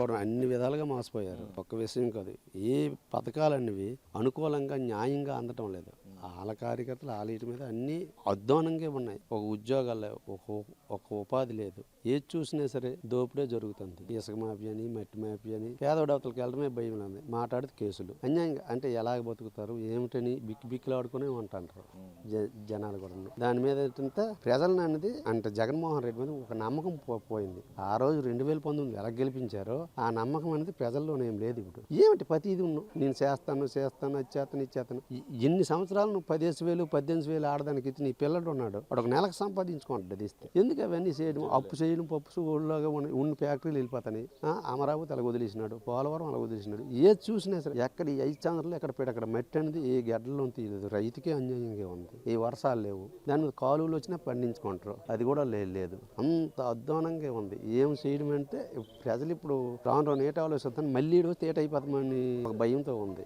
చూడండి అన్ని విధాలుగా మోసపోయారు. ఒక్క విషయం కాదు. ఏ పథకాలన్నవి అనుకూలంగా న్యాయంగా అందటం లేదు. వాళ్ళ కార్యకర్తలు వాళ్ళ మీద అన్ని అధ్వానంగా ఉన్నాయి. ఒక ఉద్యోగాలు లేవు ఒక ఒక ఉపాధి లేదు. ఏది చూసినా సరే దోపిడే జరుగుతుంది. ఇసుక మాఫీ అని మట్టి మాఫీ అని పేదవడవతలకు వెళ్ళడమే భయం ఉంది మాట్లాడితే కేసులు. అన్యాయంగా అంటే ఎలాగ బతుకుతారు ఏమిటని బిక్కి బిక్కులాడుకునే ఉంటారు జ- జనాలు కూడా దాని మీద ఏంటంటే ప్రజలను అనేది అంటే జగన్మోహన్ రెడ్డి మీద ఒక నమ్మకం పో- పోయింది. ఆ రోజు రెండు వేల పంతొమ్మిది ఎలా గెలిపించారో ఆ నమ్మకం అనేది ప్రజల్లోనేం లేదు ఇప్పుడు. ఏమిటి ప్రతి ఇది ఉన్నావు నేను చేస్తాను చేస్తాను అది చేస్తాను ఇది చేస్తాను. ఎన్ని సంవత్సరాలు నువ్వు పదిహేను వేలు పద్దెనిమిది వేలు ఆడదానికి ఇచ్చి నీ పిల్లడు ఉన్నాడు వాడు ఒక నెలకు సంపాదించుకుంటాడు ఇస్తే ఎందుకు అవన్నీ చేయడం? అప్పు చేయడం పప్పు ఊళ్ళోగా ఉన్న ఉన్న ఫ్యాక్టరీలు వెళ్ళిపోతాయి. అమరావతి అలా వదిలేసినాడు పోలవరం అలా వదిలేసినాడు. ఏది చూసినా సరే ఎక్కడ ఈ ఐదు చంద్రలు ఎక్కడ పెట్టి అక్కడ మట్టి అనేది ఏ గడ్డలో తీయలేదు. రైతుకే అన్యాయంగా ఉంది. ఈ వర్షాలు లేవు. దాని మీద కాలువలు వచ్చినా పండించుకుంటారు. అది కూడా లేదు. అంత అధ్వానంగా ఉంది. ఏం చేయడం అంటే ప్రజలు ఇప్పుడు రాను రాను ఏట ఆలోచిస్తాను మళ్ళీ ఈడు తేట అయిపోతామని ఒక భయంతో ఉంది.